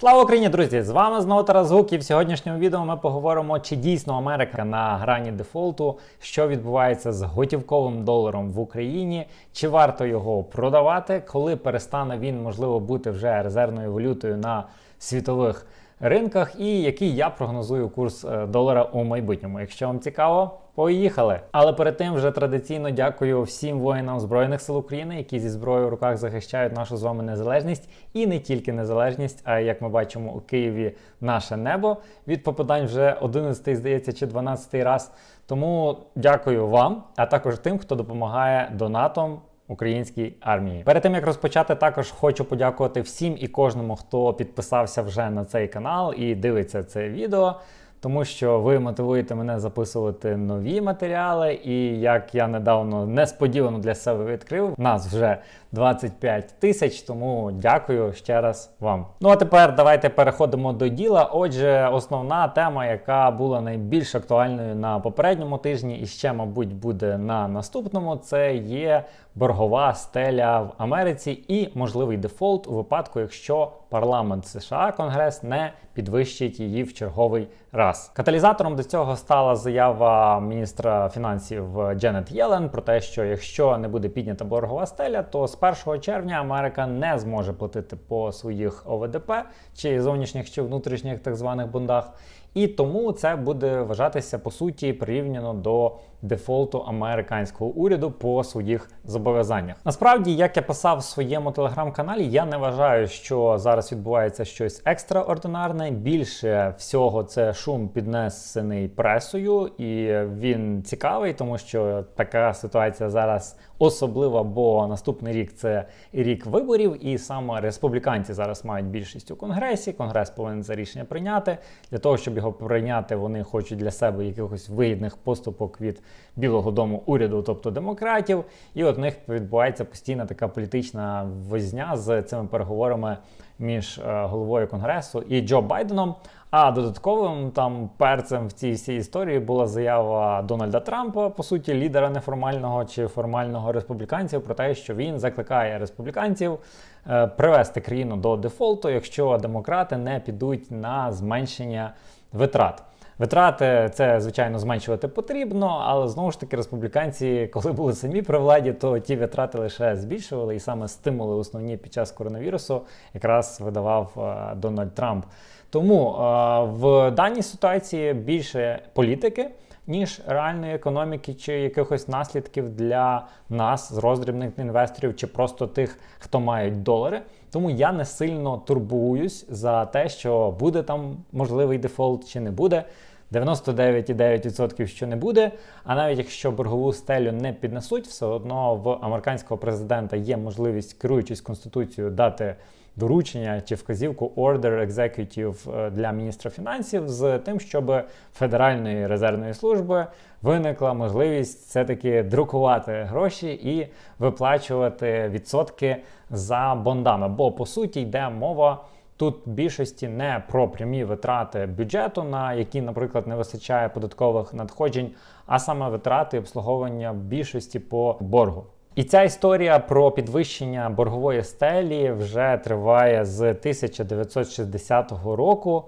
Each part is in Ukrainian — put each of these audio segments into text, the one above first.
Слава Україні, друзі! З вами знову Тарас Гук, і в сьогоднішньому відео ми поговоримо, чи дійсно Америка на грані дефолту, що відбувається з готівковим доларом в Україні, чи варто його продавати, коли перестане він можливо бути вже резервною валютою на світових ринках, і який я прогнозую курс е, долара у майбутньому. Якщо вам цікаво, поїхали. Але перед тим вже традиційно дякую всім воїнам збройних сил України, які зі зброєю в руках захищають нашу з вами незалежність і не тільки незалежність, а як ми бачимо у Києві наше небо від попадань вже 11, здається, чи 12 раз. Тому дякую вам, а також тим, хто допомагає донатом українській армії. Перед тим як розпочати, також хочу подякувати всім і кожному, хто підписався вже на цей канал і дивиться це відео. Тому що ви мотивуєте мене записувати нові матеріали, і як я недавно несподівано для себе відкрив, нас вже 25 тисяч. Тому дякую ще раз вам. Ну а тепер давайте переходимо до діла. Отже, основна тема, яка була найбільш актуальною на попередньому тижні, і ще, мабуть, буде на наступному, це є боргова стеля в Америці і можливий дефолт у випадку, якщо парламент США Конгрес не підвищить її в черговий раз. Каталізатором до цього стала заява міністра фінансів Дженет Єлен про те, що якщо не буде піднята боргова стеля, то з 1 червня Америка не зможе платити по своїх ОВДП чи зовнішніх чи внутрішніх так званих бондах. І тому це буде вважатися по суті прирівняно до дефолту американського уряду по своїх зобов'язаннях. Насправді, як я писав в своєму телеграм-каналі, я не вважаю, що зараз відбувається щось екстраординарне. Більше всього це шум піднесений пресою, і він цікавий, тому що така ситуація зараз особлива, бо наступний рік це рік виборів, і саме республіканці зараз мають більшість у конгресі. Конгрес повинен це рішення прийняти. Для того щоб його прийняти, вони хочуть для себе якихось вигідних поступок від Білого Дому уряду, тобто демократів. І от в них відбувається постійна така політична возня з цими переговорами між е, головою конгресу і Джо Байденом. А додатковим там перцем в цій всій історії була заява Дональда Трампа, по суті, лідера неформального чи формального республіканців, про те, що він закликає республіканців е, привести країну до дефолту, якщо демократи не підуть на зменшення витрат. Витрати це, звичайно, зменшувати потрібно, але знову ж таки республіканці, коли були самі при владі, то ті витрати лише збільшували, і саме стимули основні під час коронавірусу якраз видавав е, Дональд Трамп. Тому е, в даній ситуації більше політики. Ніж реальної економіки чи якихось наслідків для нас з роздрібних інвесторів, чи просто тих, хто мають долари. Тому я не сильно турбуюсь за те, що буде там можливий дефолт чи не буде. 99,9% що не буде. А навіть якщо боргову стелю не піднесуть, все одно в американського президента є можливість, керуючись конституцією, дати доручення чи вказівку Order Executive е, для міністра фінансів з тим, щоб Федеральної резервної служби виникла можливість все-таки друкувати гроші і виплачувати відсотки за бондами. Бо по суті йде мова. Тут більшості не про прямі витрати бюджету, на які, наприклад, не вистачає податкових надходжень, а саме витрати обслуговування більшості по боргу. І ця історія про підвищення боргової стелі вже триває з 1960 року.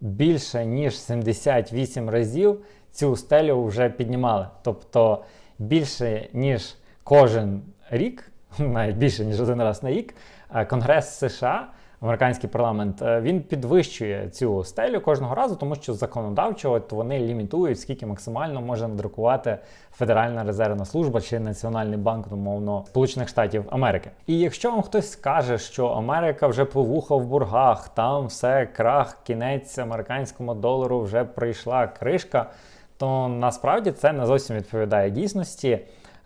Більше ніж 78 разів цю стелю вже піднімали. Тобто більше ніж кожен рік, навіть більше ніж один раз на рік, Конгрес США американський парламент, е, він підвищує цю стелю кожного разу, тому що законодавчо от вони лімітують, скільки максимально може надрукувати Федеральна резервна служба чи Національний банк, умовно, Сполучених Штатів Америки. І якщо вам хтось скаже, що Америка вже повуха в бургах, там все крах, кінець американському долару вже прийшла кришка, то насправді це не зовсім відповідає дійсності.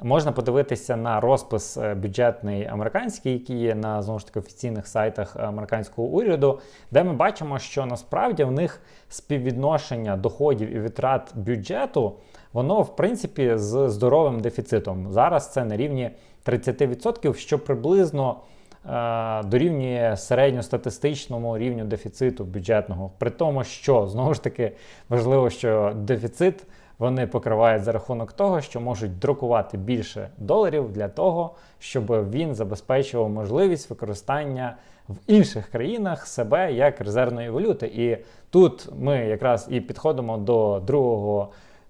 Можна подивитися на розпис е, бюджетний американський, який є на знову ж таки офіційних сайтах американського уряду, де ми бачимо, що насправді в них співвідношення доходів і витрат бюджету, воно в принципі з здоровим дефіцитом. Зараз це на рівні 30%, що приблизно. Е, дорівнює середньостатистичному рівню дефіциту бюджетного, при тому, що знову ж таки важливо, що дефіцит вони покривають за рахунок того, що можуть друкувати більше доларів для того, щоб він забезпечував можливість використання в інших країнах себе як резервної валюти. І тут ми якраз і підходимо до другого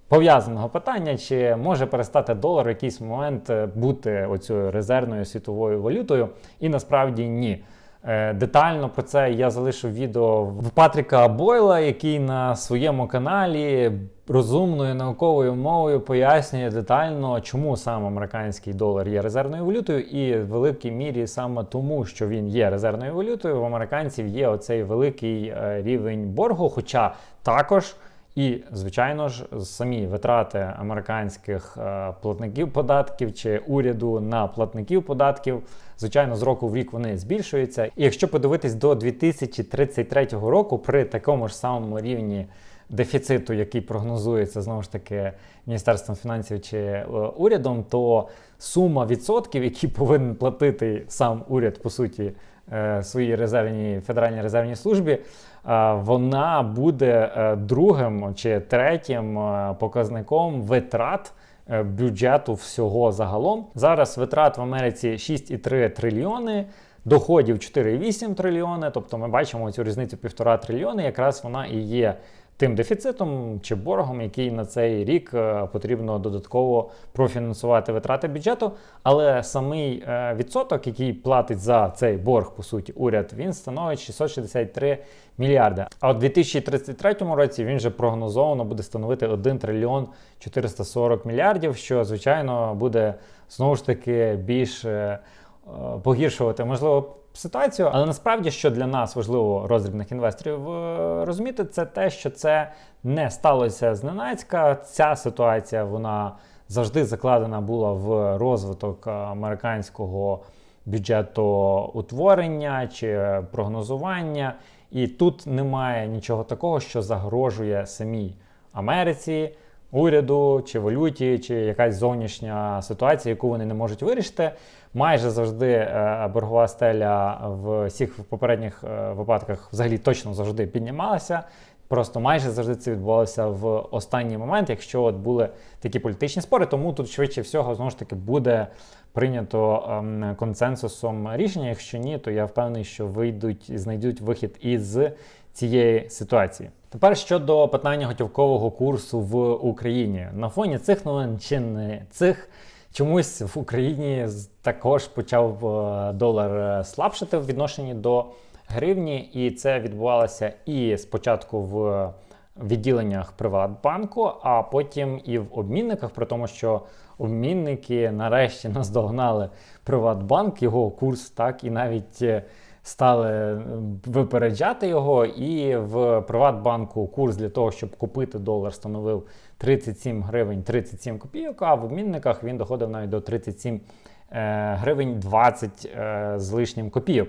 пов'язаного питання, чи може перестати долар в якийсь момент е, бути оцю резервною світовою валютою, і насправді ні. Е, Детально про це я залишив відео в Патріка Бойла, який на своєму каналі розумною науковою мовою пояснює детально, чому саме американський долар є резервною валютою, і в великій мірі саме тому, що він є резервною валютою, в американців є оцей великий е, рівень боргу. Хоча також. І, звичайно ж, самі витрати американських е, платників податків чи уряду на платників податків, звичайно, з року в рік вони збільшуються. І якщо подивитись до 2033 року, при такому ж самому рівні дефіциту, який прогнозується знову ж таки Міністерством фінансів чи е, урядом, то сума відсотків, які повинен платити сам уряд, по суті, е, своїй резервній федеральній резервній службі вона буде е, другим чи третім е, показником витрат. Е, бюджету всього загалом зараз витрат в Америці 6,3 трильйони, доходів 4,8 трильйони. Тобто ми бачимо цю різницю 1,5 трильйони. Якраз вона і є тим дефіцитом чи боргом, який на цей рік е, потрібно додатково профінансувати витрати бюджету. Але самий е, відсоток, який платить за цей борг, по суті, уряд, він становить 663 мільярди. А у 2033 році він вже прогнозовано буде становити 1 трильйон 440 мільярдів, що звичайно буде знову ж таки більш е, погіршувати можливо ситуацію. Але насправді, що для нас важливо роздрібних інвесторів е, розуміти, це те, що це не сталося зненацька. Ця ситуація вона завжди закладена була в розвиток американського бюджету утворення чи прогнозування. І тут немає нічого такого, що загрожує самій Америці уряду чи валюті, чи якась зовнішня ситуація, яку вони не можуть вирішити. Майже завжди е, боргова стеля в всіх попередніх е, випадках взагалі точно завжди піднімалася. Просто майже завжди це відбувалося в останній момент, якщо от були такі політичні спори, тому тут швидше всього знову ж таки буде прийнято ем, консенсусом рішення. Якщо ні, то я впевнений, що вийдуть і знайдуть вихід із цієї ситуації. Тепер щодо питання готівкового курсу в Україні на фоні цих новин чи не цих. Чомусь в Україні також почав е, долар е, слабшати в відношенні до гривні, і це відбувалося і спочатку в відділеннях Приватбанку, а потім і в обмінниках, при тому, що обмінники нарешті наздогнали Приватбанк, його курс так і навіть е, стали випереджати його. І в Приватбанку курс для того, щоб купити долар, становив 37 гривень 37 копійок, а в обмінниках він доходив навіть до 37 е, гривень 20 е, з лишнім копійок.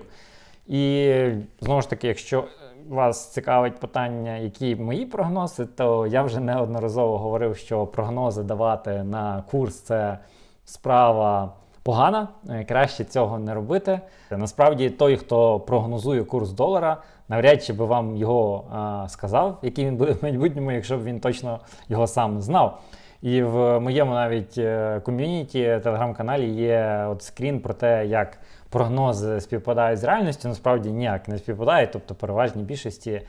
І знову ж таки, якщо вас цікавить питання, які мої прогнози, то я вже неодноразово говорив, що прогнози давати на курс це справа погана, е, краще цього не робити. Насправді, той, хто прогнозує курс долара, навряд чи би вам його а, сказав, який він буде в майбутньому, якщо б він точно його сам знав. І в моєму навіть е, ком'юніті, телеграм-каналі є от скрін про те, як прогнози співпадають з реальністю. Насправді ніяк не співпадають. Тобто, переважній більшості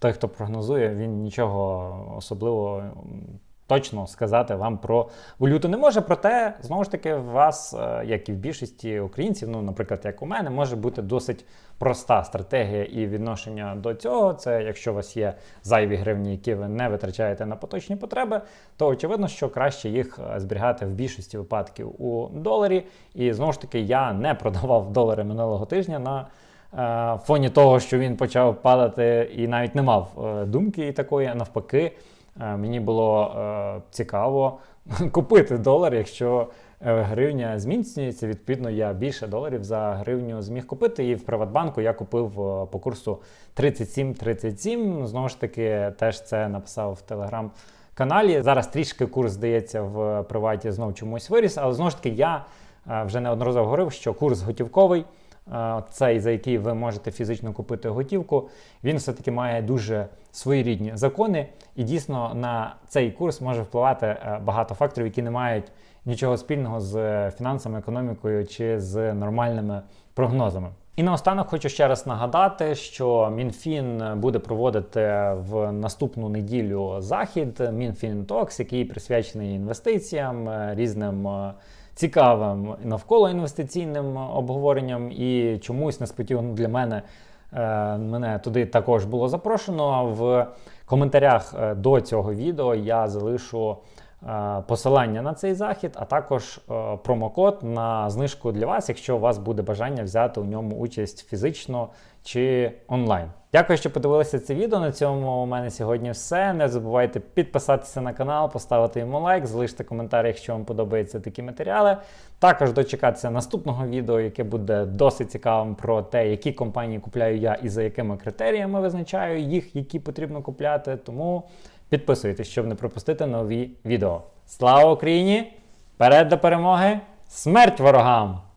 той, хто прогнозує, він нічого особливо точно сказати вам про валюту не може. Проте, знову ж таки, в вас, е, як і в більшості українців, ну, наприклад, як у мене, може бути досить проста стратегія і відношення до цього. Це якщо у вас є зайві гривні, які ви не витрачаєте на поточні потреби, то очевидно, що краще їх е, зберігати в більшості випадків у доларі. І знову ж таки, я не продавав долари минулого тижня на. Е, фоні того, що він почав падати і навіть не мав думки такої, а навпаки, мені було е, цікаво купити долар, якщо е, гривня зміцнюється. Відповідно, я більше доларів за гривню зміг купити. І в Приватбанку я купив по курсу 37-37. Знову ж таки, теж це написав в телеграм-каналі. Зараз трішки курс здається в приваті знов чомусь виріс, але знову ж таки я вже неодноразово говорив, що курс готівковий цей, за який ви можете фізично купити готівку, він все-таки має дуже своєрідні закони, і дійсно на цей курс може впливати е, багато факторів, які не мають нічого спільного з фінансами, економікою чи з нормальними прогнозами. І наостанок хочу ще раз нагадати, що МінФін буде проводити в наступну неділю захід МінФін Токс, який присвячений інвестиціям, е, різним е, цікавим навколо інвестиційним обговоренням. І чомусь несподівано для мене е, мене туди також було запрошено. В коментарях е, до цього відео я залишу. Е, Посилання на цей захід, а також е, промокод на знижку для вас, якщо у вас буде бажання взяти у ньому участь фізично чи онлайн. Дякую, що подивилися це відео. На цьому у мене сьогодні все. Не забувайте підписатися на канал, поставити йому лайк, залиште коментар, якщо вам подобаються такі матеріали. Також дочекатися наступного відео, яке буде досить цікавим про те, які компанії купляю я і за якими критеріями визначаю їх, які потрібно купляти. Тому підписуйтесь, щоб не пропустити нові відео. Слава Україні! Перед до перемоги! Смерть ворогам!